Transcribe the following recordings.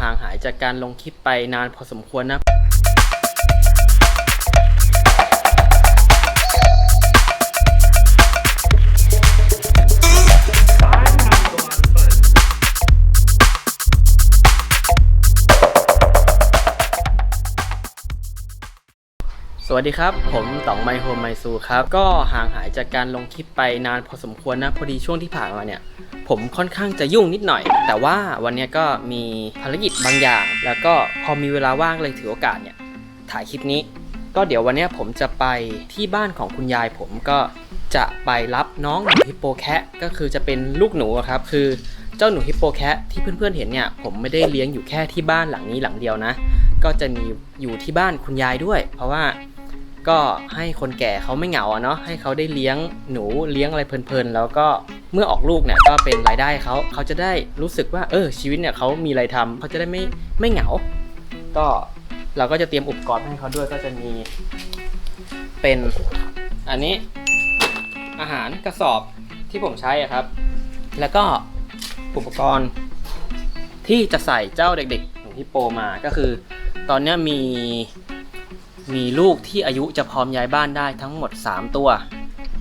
ห่างหายจากการลงคลิปไปนานพอสมควรนะสวัสดีครับ ผมต๋องไมโฮไมซูครับ ก็ห่างหายจากการลงคลิปไปนานพอสมควรนะ พอดีช่วงที่ผ่านมาเนี่ย ผมค่อนข้างจะยุ่งนิดหน่อย แต่ว่าวันนี้ก็มีภารกิจบางอย่าง แล้วก็พอมีเวลาว่างเลยถือโอกาสเนี่ยถ่ายคลิปนี้ ก็เดี๋ยววันนี้ผมจะไปที่บ้านของคุณยายผมก็จะไปรับน้องหนูฮิปโปแคะก็คือจะเป็นลูกหนูครับคือเจ้าหนูฮิปโปแคะที่เพื่อนๆเห็นเนี่ยผมไม่ได้เลี้ยงอยู่แค่ที่บ้านหลังนี้หลังเดียวนะ ก็จะมีอยู่ที่บ้านคุณยายด้วย เพราะว่าก็ให้คนแก่เขาไม่เหงาเนาะให้เขาได้เลี้ยงหนูเลี้ยงอะไรเพลินๆ แล้วก็ เมื่อออกลูกเนี่ยก็เป็นรายได้เขาเขาจะได้รู้สึกว่าเออชีวิตเนี่ยเขามีอะไรทำเขาจะได้ไม่ไม่เหงา ก็เราก็จะเตรียมอุปกรณ์ให้เขาด้วยก็จะมีเป็นอันนี้อาหารกระสอบที่ผมใช้อะครับ แล้วก็อุปกรณ์ที่จะใส่เจ้าเด็กๆของฮิปโปมาก็คือ ตอนนี้มีมีลูกที่อายุจะพร้อมย้ายบ้านได้ทั้งหมด 3 ตัว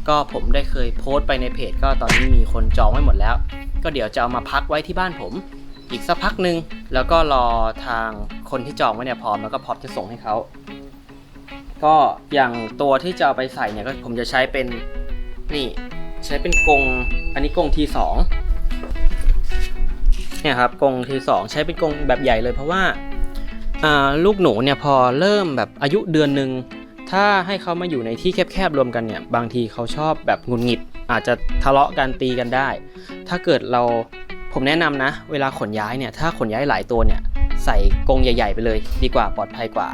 ก็ผมได้เคยโพสต์ไปในเพจ ก็ตอนนี้มีคนจองไว้หมดแล้ว ก็เดี๋ยวจะเอามาพักไว้ที่บ้านผม อีกสักพักหนึ่งแล้วก็รอทางคนที่จองไว้เนี่ยพร้อมแล้วก็พร้อมจะส่งให้เขาก็อย่างตัวที่จะเอาไปใส่เนี่ยก็ผมจะใช้เป็นนี่ใช้เป็นกรงอันนี้กรงทีสองเนี่ยครับกรงทีสองใช้เป็นกรงแบบใหญ่เลยเพราะว่าลูกหนูเนี่ยพอเริ่มแบบอายุเดือนหนึ่ง ถ้าให้เขามาอยู่ในที่แคบๆรวมกันเนี่ย บางทีเขาชอบแบบงุดหงิด อาจจะทะเลาะกันตีกันได้ ถ้าเกิดเราผมแนะนำนะ เวลาขนย้ายเนี่ย ถ้าขนย้ายหลายตัวเนี่ย ใส่กรงใหญ่ ๆ ไปเลย ดีกว่าปลอดภัยกว่า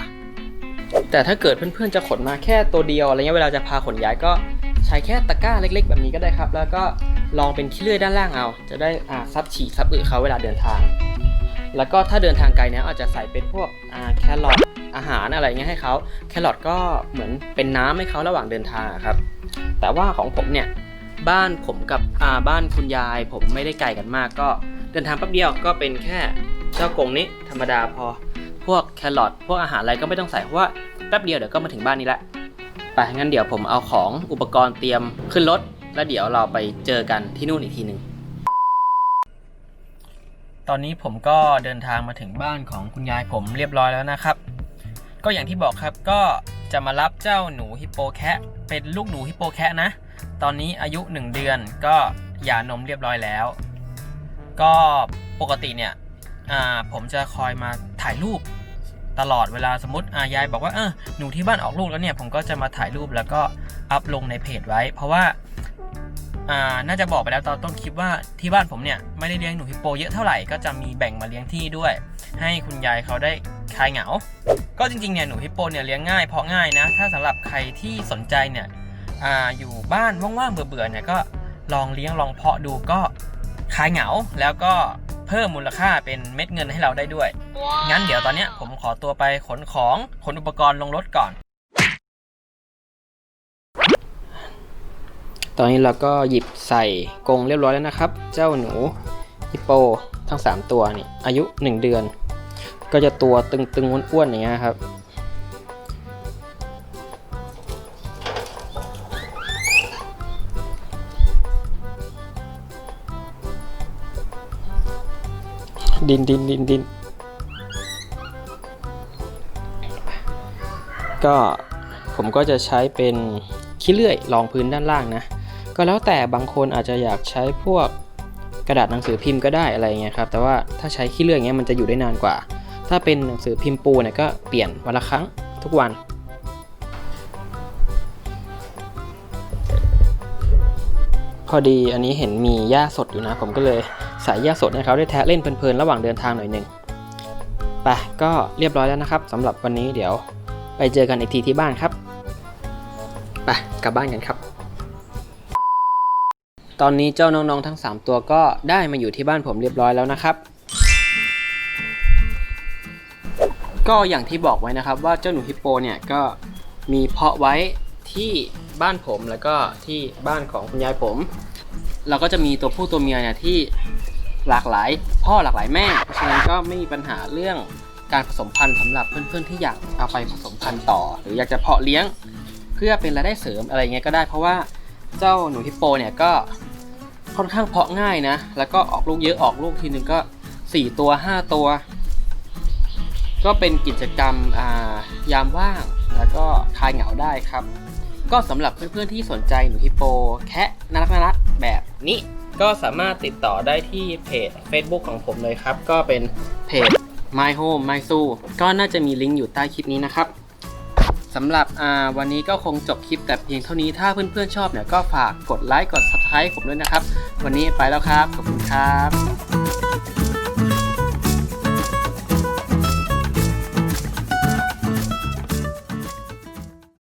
แต่ถ้าเกิดเพื่อนๆจะขนมาแค่ตัวเดียวอะไรเงี้ยเวลาจะพาขนย้ายก็ใช้แค่ตะกร้าเล็ก ๆ แบบนี้ก็ได้ครับ แล้วก็ลองเป็นขี้เลื่อยด้านล่างเอา จะได้อ่าซับฉี่ซับอึเขาเวลาเดินทาง แล้วก็ถ้าเดินทางไกลเนี่ยอาจจะใส่เป็นพวกอ่าแครอท อาหารอะไรเงี้ยให้เขาแครอทก็เหมือนเป็นน้ำให้เขาระหว่างเดินทางครับ แต่ว่าของผมเนี่ยบ้านผมกับอ่าบ้านคุณยาย ผมไม่ได้ไกลกันมากก็เดินทางแป๊บเดียวก็เป็นแค่เจ้ากงนี้ธรรมดาพอ พวกแครอทพวกอาหารอะไรก็ไม่ต้องใส่เพราะว่าแป๊บเดียวเดี๋ยวก็มาถึงบ้านนี้ละไปงั้นเดี๋ยวผมเอาของอุปกรณ์เตรียมขึ้นรถ แล้วเดี๋ยวเราไปเจอกันที่นู่นอีกทีหนึ่งตอนนี้ผมก็เดินทางมาถึงบ้านของคุณยายผมเรียบร้อยแล้วนะครับ ก็อย่างที่บอกครับก็จะมารับเจ้าหนูฮิปโปแคะเป็นลูกหนูฮิปโปแคะนะ ตอนนี้อายุ 1 เดือนก็หย่านมเรียบร้อยแล้ว ก็ปกติเนี่ยอ่าผมจะคอยมาถ่ายรูปตลอดเวลาสมมติอายายบอกว่าเออหนูที่บ้านออกลูกแล้วเนี่ยผมก็จะมาถ่ายรูปแล้วก็อัพลงในเพจไว้ เพราะว่าอ่าน่าจะบอกไปแล้วตอนต้นคลิปว่าที่บ้านผมเนี่ยไม่ได้เลี้ยงหนูฮิปโปเยอะเท่าไหร่ก็จะมีแบ่งมาเลี้ยงที่ด้วย ให้คุณยายเขาได้คลายเหงา ก็จริงๆเนี่ยหนูฮิปโปเนี่ยเลี้ยงง่ายเพราะง่ายนะ ถ้าสำหรับใครที่สนใจเนี่ยอาอยู่บ้านว่างๆเบื่อๆเนี่ยก็ลองเลี้ยงลองเพาะดูก็คลายเหงาแล้วก็เพิ่มมูลค่าเป็นเม็ดเงินให้เราได้ด้วย งั้นเดี๋ยวตอนเนี้ยผมขอตัวไปขนของขนอุปกรณ์ลงรถก่อน ตอนนี้เราก็หยิบใส่กรงเรียบร้อยแล้วนะครับ เจ้าหนูฮิปโปทั้ง 3 ตัวนี่อายุ 1 เดือน ก็จะตัวตึงๆอ้วนๆอย่างเงี้ยครับ ดินดินดินดินก็ผมก็จะใช้เป็นขี้เลื่อยรองพื้นด้านล่างนะ ก็แล้วแต่บางคนอาจจะอยากใช้พวกกระดาษหนังสือพิมพ์ก็ได้อะไรเงี้ยครับ แต่ว่าถ้าใช้ขี้เลื่อยเงี้ยมันจะอยู่ได้นานกว่า ถ้าเป็นหนังสือพิมพ์ปูเนี่ยก็เปลี่ยนวันละครั้งทุกวันพอดีอันนี้เห็นมีหญ้าสดอยู่นะ ผมก็เลยใส่หญ้าสดให้เขาได้แทะเล่นเพลินๆ ระหว่างเดินทางหน่อยหนึ่งไปก็เรียบร้อยแล้วนะครับสำหรับวันนี้เดี๋ยวไปเจอกันอีกทีที่บ้านครับไปกลับบ้านกันครับ ตอนนี้เจ้าน้องๆทั้ง 3 ตัวก็ได้มาอยู่ที่บ้านผมเรียบร้อยแล้วนะครับ ก็อย่างที่บอกไว้นะครับว่าเจ้าหนูฮิปโปเนี่ยก็มีเพาะไว้ที่บ้านผมแล้วก็ที่บ้านของคุณยายผม เราก็จะมีตัวผู้ตัวเมียเนี่ยที่หลากหลายพ่อหลากหลายแม่ เพราะฉะนั้นก็ไม่มีปัญหาเรื่องการผสมพันธุ์สำหรับเพื่อนๆที่อยากเอาไปผสมพันธุ์ต่อ หรืออยากจะเพาะเลี้ยงเพื่อเป็นรายได้เสริมอะไรเงี้ยก็ได้เพราะว่าเจ้าหนูฮิปโปเนี่ยก็ค่อนข้างเพาะง่ายนะ แล้วก็ออกลูกเยอะออกลูกทีนึงก็ 4 ตัว 5 ตัว ก็เป็นกิจกรรมอ่ายามว่าง แล้วก็คลายเหงาได้ครับ ก็สำหรับเพื่อนๆที่สนใจหนูฮิปโป แคะน่ารักน่ารักแบบนี้ ก็สามารถติดต่อได้ที่เพจ Facebook ของผมเลยครับ ก็เป็นเพจ My Home My Zoo ก็น่าจะมีลิงก์อยู่ใต้คลิปนี้นะครับสำหรับอ่าวันนี้ก็คงจบคลิปแต่เพียงเท่านี้ถ้าเพื่อนๆชอบเนี่ยก็ฝากกดไลค์กด subscribe ผมด้วยนะครับ วันนี้ไปแล้วครับ ขอบคุณครับ